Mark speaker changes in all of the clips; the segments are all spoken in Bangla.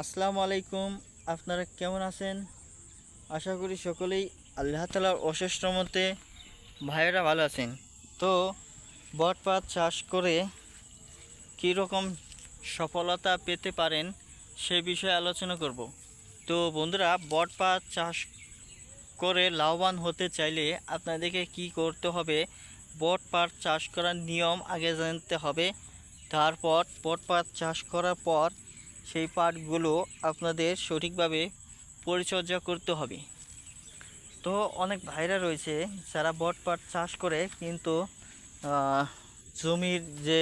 Speaker 1: আসসালামু আলাইকুম, আপনারা কেমন আছেন? আশা করি সকলেই আল্লাহ তালার অশেষ মতে ভাইয়েরা ভালো আছেন। তো, বটপাত চাষ করে কীরকম সফলতা পেতে পারেন সে বিষয়ে আলোচনা করব। তো, বন্ধুরা, বটপাত চাষ করে লাভবান হতে চাইলে আপনাদেরকে কি করতে হবে? বটপাট চাষ করার নিয়ম আগে জানতে হবে। তারপর বটপাট চাষ করার পর সেই পাটগুলো আপনাদের সঠিকভাবে পরিচর্যা করতে হবে। তো অনেক ভাইরা রয়েছে যারা বট পাট চাষ করে, কিন্তু জমির যে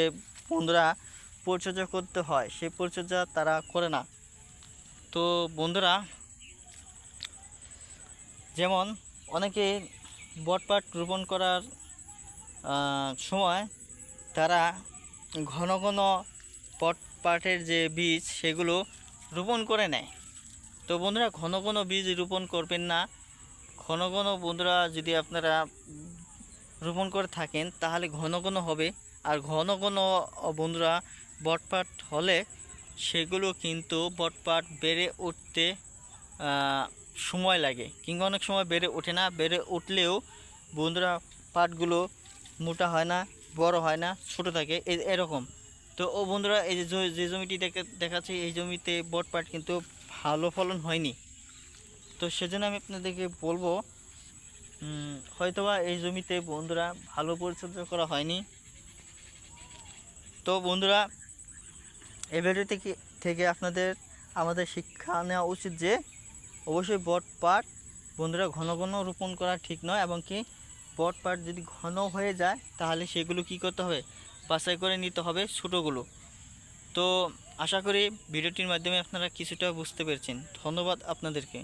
Speaker 1: বন্ধুরা পরিচর্যা করতে হয়, সেই পরিচর্যা তারা করে না। তো বন্ধুরা, যেমন অনেকে বটপাট রোপণ করার সময় তারা ঘন ঘন পটপাটের যে বীজ, সেগুলো রোপণ করে নেয়। তো বন্ধুরা, ঘন ঘন বীজ রোপণ করবেন না। ঘন ঘন বন্ধুরা, যদি আপনারা রোপণ করে থাকেন, তাহলে ঘন ঘন হবে। আর ঘন ঘন বন্ধুরা বটপাট হলে সেগুলো কিন্তু বটপাট বেড়ে উঠতে সময় লাগে। কিংবা অনেক সময় বেড়ে ওঠে না। বেড়ে উঠলেও বন্ধুরা, পাটগুলো মোটা হয় না, বড় হয় না, ছোট থাকে। এরকম। তো ও বন্ধুরা, এই যে জমিটি দেখে দেখাচ্ছে, এই জমিতে বটপাট কিন্তু ভালো ফলন হয়নি। তো সেজন্য আমি আপনাদেরকে বলব হয়তোবা এই জমিতে বন্ধুরা ভালো পরিচর্যা করা হয়নি। তো বন্ধুরা এই ভিডিও থেকে থেকে আপনাদের আমাদের শিক্ষা নেওয়া উচিত যে, অবশ্যই বট পাট বন্ধুরা ঘন ঘন রোপণ করা ঠিক নয়, এবং কি বট পাট যদি ঘন হয়ে যায়, তাহলে সেগুলো কি করতে হবে? বাছাই করে নিতে হবে ছোটোগুলো। তো আশা করি ভিডিওটির মাধ্যমে আপনারা কিছুটা বুঝতে পেরেছেন। ধন্যবাদ আপনাদেরকে।